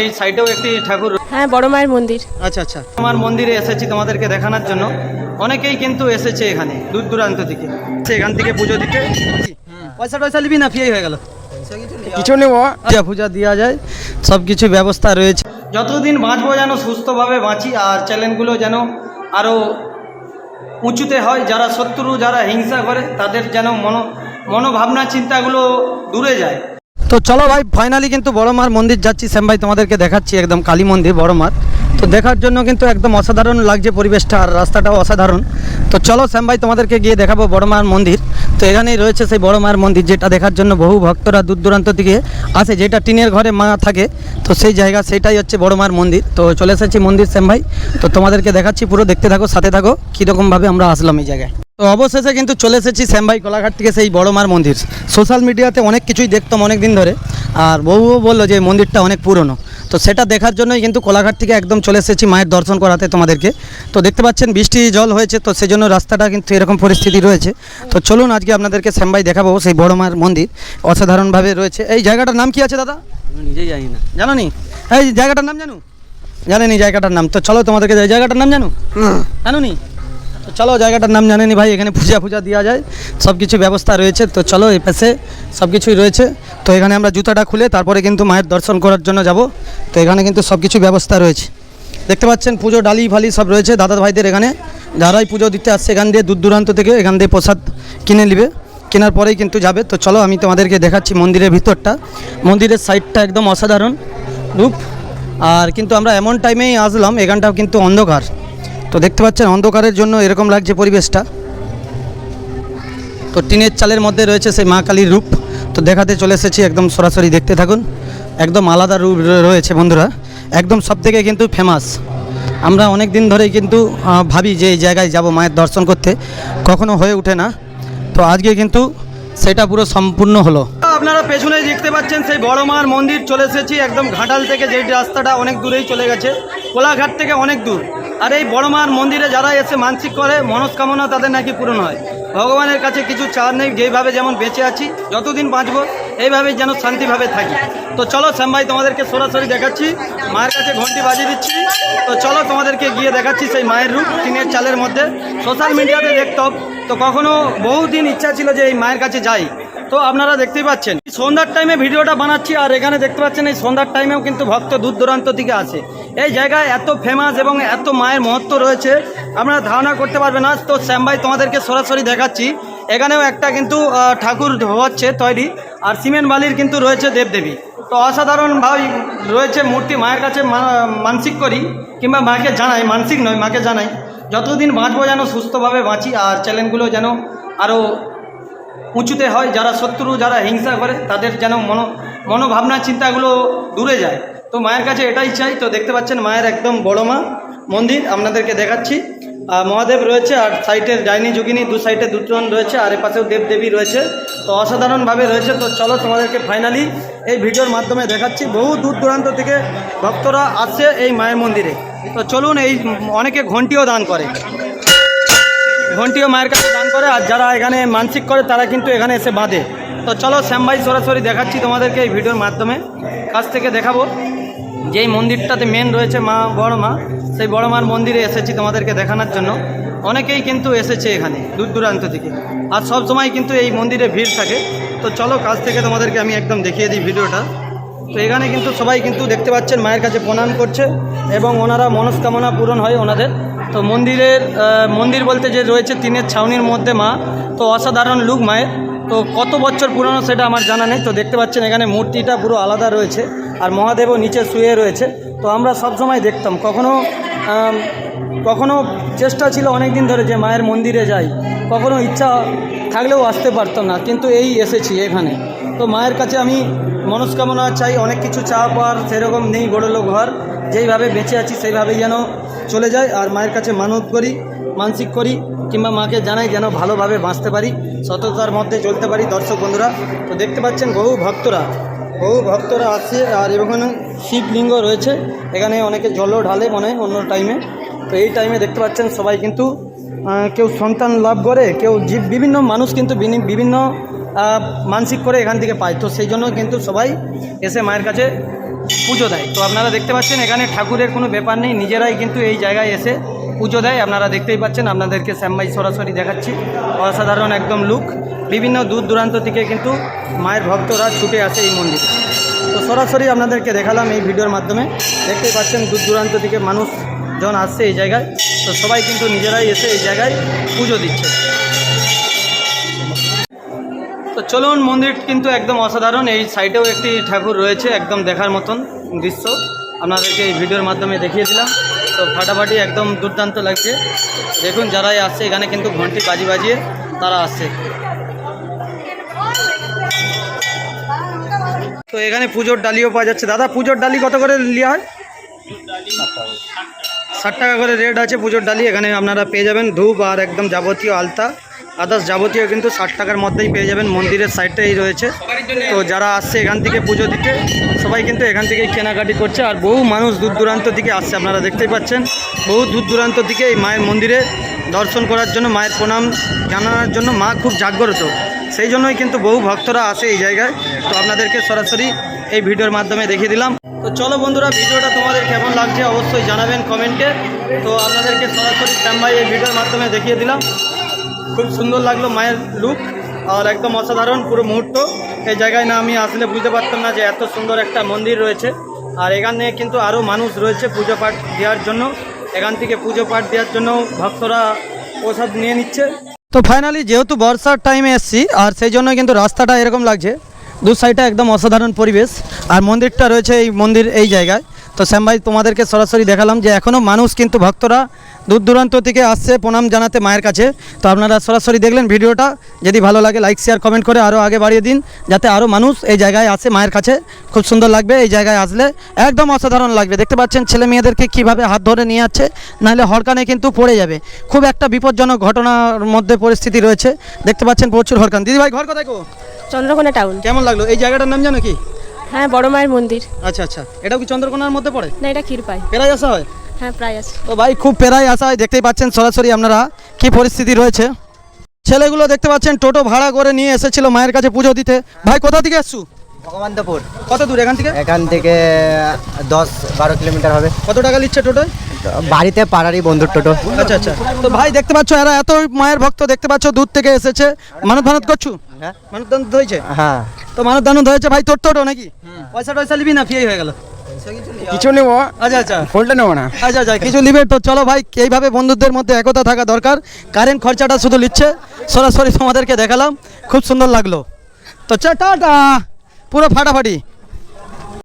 এই সাইডেও একটি ঠাকুর হ্যাঁ বড় মায়ের মন্দির। আচ্ছা আচ্ছা। আমার মন্দিরে এসেছি তোমাদেরকে দেখানোর জন্য। অনেকেই কিন্তু এসেছে এখানে দূর দূরান্ত থেকে। এখান থেকে পুজো দিতে। পয়সা টয়সা নিবি না? ফিয়াই হয়ে গেল। কিছু নেব। পূজা পূজা দেওয়া যায় সব কিছু ব্যবস্থা রয়েছে। যতদিন বাঁচবো যেন সুস্থভাবে বাঁচি আর চ্যালেঞ্জগুলো যেন আরও উঁচুতে হয় যারা শত্রু যারা হিংসা করে তাদের যেন মনো মনোভাবনা চিন্তাগুলো দূরে যায়। তো চলো ভাই ফাইনালি কিন্তু বড় মার মন্দির যাচ্ছি। শ্যাম ভাই তোমাদেরকে দেখাচ্ছি একদম কালী মন্দির বড় মার তো দেখার জন্য কিন্তু একদম অসাধারণ লাগছে পরিবেশটা আর রাস্তাটাও অসাধারণ। তো চলো শ্যাম ভাই তোমাদেরকে গিয়ে দেখাবো বড় মার মন্দির। তো এখানেই রয়েছে সেই বড় মার মন্দির, যেটা দেখার জন্য বহু ভক্তরা দূর দূরান্ত থেকে আসে, যেটা টিনের ঘরে মা থাকে। তো সেই জায়গা, সেটাই হচ্ছে বড় মার মন্দির। তো চলে এসেছি মন্দির, শ্যাম ভাই। তো তোমাদেরকে দেখাচ্ছি পুরো, দেখতে থাকো, সাথে থাকো, কীরকমভাবে আমরা আসলাম এই জায়গায়। তো অবশেষে কিন্তু চলে এসেছি শ্যামভাই কোলাঘাট থেকে সেই বড় মার মন্দির। সোশ্যাল মিডিয়াতে অনেক কিছুই দেখতাম অনেক দিন ধরে। আর বউ বলল যে মন্দিরটা অনেক পুরনো। তো সেটা দেখার জন্যই কিন্তু কোলাঘাট থেকে একদম চলে এসেছি মায়ের দর্শন করাতে তোমাদেরকে। তো দেখতে পাচ্ছেন বৃষ্টি জল হয়েছে তো সেজন্য রাস্তাটা কিন্তু এরকম পরিস্থিতি রয়েছে। তো চলুন আজকে আপনাদেরকে শ্যামভাই দেখাবো সেই বড় মার মন্দির। অসাধারণভাবে রয়েছে। এই জায়গাটার নাম কি আছে দাদা? নিজেই জানি না। জানো নি এই জায়গাটার নাম জানো? জানেনি জায়গাটার নাম। তো চলো তোমাদেরকে এই জায়গাটার নাম জানো? জানো নি তো চলো, জায়গাটার নাম জানেনি ভাই, এখানে পূজা পূজা দেওয়া যায় সব কিছু ব্যবস্থা রয়েছে, তো চলো এই পাশে সব কিছুই রয়েছে। তো এখানে আমরা জুতাটা খুলে তারপরে কিন্তু মায়ের দর্শন করার জন্য যাব। তো এখানে কিন্তু সব কিছু ব্যবস্থা রয়েছে। দেখতে পাচ্ছেন, পুজো ডালি ফালি সব রয়েছে দাদা ভাইদের এখানে। যারাই পুজো দিতে আসছে এখান দিয়ে দূর দূরান্ত থেকে এখান দিয়ে প্রসাদ কিনে নেবে। কেনার পরেই কিন্তু যাবে। তো চলো, আমি তোমাদেরকে দেখাচ্ছি মন্দিরের ভিতরটা। মন্দিরের সাইডটা একদম অসাধারণ রূপ। আর কিন্তু আমরা এমন টাইমেই আসলাম, এখানটাও কিন্তু অন্ধকার। তো দেখতে পাচ্ছেন, অন্ধকারের জন্য এরকম লাগছে পরিবেশটা। তো টিনের চালের মধ্যে রয়েছে সেই মা কালীর রূপ। তো দেখাতে চলে এসেছি, একদম সরাসরি দেখতে থাকুন। একদম আলাদা রূপ রয়েছে বন্ধুরা। একদম সব থেকে কিন্তু ফেমাস আমরা অনেক দিন ধরেই কিন্তু ভাবি যে এই জায়গায় যাব মায়ের দর্শন করতে। কখনো হয়ে ওঠে না। তো আজকে কিন্তু সেটা পুরো সম্পূর্ণ হলো। আপনারা পেছনে দেখতে পাচ্ছেন, সেই বড় মার মন্দির চলে এসেছি। একদম ঘাটাল থেকে যে রাস্তাটা অনেক দূরেই চলে গেছে। কোলাঘাট থেকে অনেক দূর। আর এই বড় মার মন্দিরে যারা এসে মানসিক করে, মনস্কামনা তাদের নাকি পূরণ হয়। ভগবানের কাছে কিছু চার নেই, যেইভাবে যেমন বেঁচে আছি, যতদিন বাঁচবো, এইভাবেই যেন শান্তিভাবে থাকি। তো চলো শ্যাম ভাই তোমাদেরকে সরাসরি দেখাচ্ছি। মায়ের কাছে ঘন্টি বাজিয়ে দিচ্ছি। তো চলো তোমাদেরকে গিয়ে দেখাচ্ছি সেই মায়ের রূপ, টিনের চালের মধ্যে। সোশ্যাল মিডিয়াতে দেখতাম তো কখনো বহুদিন ইচ্ছা ছিল যে এই মায়ের কাছে যাই। তো আপনারা দেখতেই পাচ্ছেন সন্ধ্যার টাইমে ভিডিওটা বানাচ্ছি, আর এখানে দেখতে পাচ্ছেন এই সন্ধ্যার টাইমেও কিন্তু ভক্ত দূর দূরান্ত থেকে আসে। এই জায়গায় এত ফেমাস এবং এত মায়ের মহত্ব রয়েছে, আপনারা ধারণা করতে পারবে না। তো শ্যাম ভাই, তোমাদেরকে সরাসরি দেখাচ্ছি। এখানেও একটা কিন্তু ঠাকুর হচ্ছে তৈরি, আর সিমেন্ট বালির কিন্তু রয়েছে দেবদেবী। তো অসাধারণ ভাই রয়েছে মূর্তি, মায়ের কাছে মানসিক করি, কিংবা মাকে জানাই, মানসিক নয়, মাকে জানাই। যতদিন বাঁচবো যেন সুস্থভাবে বাঁচি, আর চ্যালেঞ্জগুলো যেন আরও উঁচুতে হয়, যারা শত্রু, যারা হিংসা করে, তাদের যেন মনো, মনোভাবনা, চিন্তাগুলো দূরে যায়। তো মায়ের কাছে এটাই চাই, তো দেখতে পাচ্ছেন মায়ের একদম বড় মা, মন্দির, আপনাদেরকে দেখাচ্ছি। মহাদেব রয়েছে, আর সাইটের ডাইনি যোগিনী, দু সাইডে দুজন রয়েছে, আর এপাশেও দেবদেবী রয়েছে। তো অসাধারণভাবে রয়েছে, তো চলো তোমাদেরকে ফাইনালি এই ভিডিওর মাধ্যমে দেখাচ্ছি। বহু দূর দূরান্ত থেকে ভক্তরা আসছে এই মায়ের মন্দিরে। তো চলুন এই অনেকে ঘন্টিও দান করে। ঘন্টিও মায়ের কাছে দান করে, আর যারা এখানে মানসিক করে, তারা কিন্তু এখানে এসে বাঁধে। তো চলো শ্যাম ভাই সরাসরি দেখাচ্ছি তোমাদেরকে এই ভিডিওর মাধ্যমে। কাছ থেকে দেখাবো। যেই মন্দিরটাতে মেন রয়েছে মা বড় মা সেই বড় মার মন্দিরে এসেছি তোমাদেরকে দেখানোর জন্য। অনেকেই কিন্তু এসেছে এখানে, দূর দূরান্ত থেকে। আর সব সময় কিন্তু এই মন্দিরে ভিড় থাকে। তো চলো কাছ থেকে তোমাদেরকে আমি একদম দেখিয়ে দিই ভিডিওটা। তো এখানে কিন্তু সবাই কিন্তু দেখতে পাচ্ছেন, মায়ের কাছে প্রণাম করছে এবং ওনারা মনস্কামনা পূরণ হয় ওনাদের। তো মন্দিরের মন্দির বলতে যে রয়েছে তিনের ছাউনির মধ্যে মা। তো অসাধারণ লুক মায়ের। তো কত বছর পুরনো সেটা আমার জানা নেই। তো দেখতে পাচ্ছেন এখানে মূর্তিটা পুরো আলাদা রয়েছে। আর মহাদেবও নিচে শুয়ে রয়েছে। তো আমরা সব সময় দেখতাম। কখনো কখনো চেষ্টা ছিল অনেক দিন ধরে যে মায়ের মন্দিরে যাই। কখনো ইচ্ছা থাকলেও আসতে পারতাম না, কিন্তু এই এসেছি এখানে। তো মায়ের কাছে আমি মনস্কামনা চাই, অনেক কিছু চাওয়া পাওয়ার সেরকম নেই বড়লো ঘর যেইভাবে বেঁচে আছি, সেইভাবেই যেন চলে যায় আর মায়ের কাছে মানত করি, মানসিক করি, কিংবা মাকে জানাই যেন ভালোভাবে বাঁচতে পারি, সততার মধ্যে চলতে পারি দর্শক বন্ধুরা। তো দেখতে পাচ্ছেন বহু ভক্তরা। বহু ভক্তরা আসছে আর এখানে শিবলিঙ্গ রয়েছে। এখানে অনেকে জলও ঢালে মনে হয় অন্য টাইমে তো এই টাইমে দেখতে পাচ্ছেন সবাই কিন্তু কেউ সন্তান লাভ করে, কেউ বিভিন্ন মানুষ কিন্তু বিভিন্ন মানসিক করে এখান থেকে পায়। তো সেই জন্য কিন্তু সবাই এসে মায়ের কাছে পুজো দেয়। তো আপনারা দেখতে পাচ্ছেন এখানে ঠাকুরের কোনো ব্যাপার নেই। নিজেরাই কিন্তু এই জায়গায় এসে পুজো দেয়। আপনারা দেখতেই পাচ্ছেন, আপনাদেরকে শ্যামবাই সরাসরি দেখাচ্ছি। অসাধারণ একদম লুক। বিভিন্ন দূর দূরান্ত থেকে কিন্তু মায়ের ভক্তরা ছুটে আসে এই মন্দিরে। তো সরাসরি আপনাদেরকে দেখালাম এই ভিডিওর মাধ্যমে। দেখতেই পাচ্ছেন দূর দূরান্ত থেকে মানুষ জন আসছে এই জায়গায়। তো সবাই কিন্তু নিজেরাই এসে এই জায়গায় পুজো দিচ্ছে। তো চলুন, মন্দির কিন্তু একদম অসাধারণ। এই সাইডেও একটি ঠাকুর রয়েছে, একদম দেখার মতন দৃশ্য। আপনাদেরকে এই ভিডিওর মাধ্যমে দেখিয়ে দিলাম। তো ফাটাফাটি একদম দুর্দান্ত লাগছে। দেখুন, যারাই আসছে, এখানে কিন্তু ঘন্টি বাজি বাজিয়ে তারা আসছে। তো এখানে পুজোর ডালিও পাওয়া যাচ্ছে। দাদা, পুজোর ডালি কত করে নেওয়া হয়? ষাট টাকা করে রেট আছে পুজোর ডালি। এখানে আপনারা পেয়ে যাবেন ধূপ আর একদম যাবতীয় আলতা। আদার্স যাবতীয় কিন্তু ষাট টাকার মধ্যেই পেয়ে যাবেন, মন্দিরের সাইডটাই রয়েছে। তো যারা আসছে এখান থেকে পুজো দিতে, সবাই কিন্তু এখান থেকেই কেনাকাটি করছে। আর বহু মানুষ দূর দূরান্ত থেকে আসছে, আপনারা দেখতেই পাচ্ছেন। বহু দূর দূরান্ত থেকে এই মায়ের মন্দিরে দর্শন করার জন্য, মায়ের প্রণাম জানানোর জন্য মা খুব জাগ্রত। সেই জন্যই কিন্তু বহু ভক্তরা আসে এই জায়গায়। তো আপনাদেরকে সরাসরি এই ভিডিওর মাধ্যমে দেখিয়ে দিলাম। তো চলো বন্ধুরা, ভিডিওটা তোমাদের কেমন লাগছে অবশ্যই জানাবেন কমেন্টে। তো আপনাদেরকে সরাসরি শ্যামভাই এই ভিডিওর মাধ্যমে দেখিয়ে দিলাম। খুব সুন্দর লাগল মায়ের লুক আর একদম অসাধারণ পুরো মুহূর্ত। এই জায়গায় না আমি আসলে বুঝতে পারতাম না যে এত সুন্দর একটা মন্দির রয়েছে। আর এখানে কিন্তু আরও মানুষ রয়েছে পুজো পাঠ দেওয়ার জন্য। এখান থেকে পুজো পাঠ দেওয়ার জন্য ভক্তরা প্রসাদ নিয়ে নিচ্ছে। তো ফাইনালি যেহেতু বর্ষার টাইমে এসেছি, আর সেই জন্য কিন্তু রাস্তাটা এরকম লাগছে। দু সাইডটা একদম অসাধারণ পরিবেশ। আর মন্দিরটা রয়েছে এই মন্দির এই জায়গায়। তো শ্যাম ভাই তোমাদেরকে সরাসরি দেখালাম যে এখনও মানুষ কিন্তু ভক্তরা দূর দূরান্ত থেকে আসছে প্রণাম জানাতে মায়ের কাছে। তো আপনারা সরাসরি দেখলেন ভিডিওটা। যদি ভালো লাগে লাইক শেয়ার কমেন্ট করে আরও আগে বাড়িয়ে দিন যাতে আরও মানুষ এই জায়গায় আসে মায়ের কাছে। খুব সুন্দর লাগবে এই জায়গায় আসলে। একদম অসাধারণ লাগবে। দেখতে পাচ্ছেন ছেলে মেয়েদেরকে কীভাবে হাত ধরে নিয়ে যাচ্ছে নাহলে হরকানে কিন্তু পড়ে যাবে। খুব একটা বিপজ্জনক ঘটনার মধ্যে পরিস্থিতি রয়েছে। দেখতে পাচ্ছেন প্রচুর হরকান। দিদি ভাই ঘর কোথায় গো? চন্দ্রকোনা টাউন কেমন লাগল? এই জায়গাটার নাম জানো কি? হ্যাঁ বড় মায়ের মন্দির। আচ্ছা আচ্ছা। এটাও কি চন্দ্রকোনার মধ্যে পড়ে? না এটা ক্ষীরপাই। পেরাই আসা হয়? হ্যাঁ প্রায় আছে তো ভাই খুব পেরাই আসা হয় দেখতেই পাচ্ছেন সরাসরি আপনারা কি পরিস্থিতি রয়েছে। ছেলেগুলো দেখতে পাচ্ছেন টোটো ভাড়া করে নিয়ে এসেছিল মায়ের কাছে পুজো দিতে। ভাই কোথা থেকে আসছু ভগবান্তপুর কত দূর এখান থেকে? এখান থেকে দশ বারো কিলোমিটার হবে। কত টাকা নিচ্ছে টোটোয়? বাড়িতে পাড়ারই বন্ধুর টোটো আচ্ছা আচ্ছা। তো ভাই দেখতে পাচ্ছ এরা এত মায়ের ভক্ত দেখতে পাচ্ছ দূর থেকে এসেছে। মানত ভানত করছু? হ্যাঁ। মানত দানত হয়েছে হ্যাঁ। তো মানত দানত হয়েছে ভাই তোর টোটো নাকি? পয়সা টয়সা নিবি না? ফিয়ে হয়ে গেল। কিছু নেব? আচ্ছা আচ্ছা। ফুলটা নেব না? আচ্ছা আচ্ছা কিছু নিবে তো চলো ভাই এইভাবে বন্ধুদের মধ্যে একতা থাকা দরকার। কারেন্ট খরচাটা শুধু নিচ্ছে। সরাসরি তোমাদেরকে দেখালাম। খুব সুন্দর লাগল। তো চা টাটা পুরো ফাটাফাটি।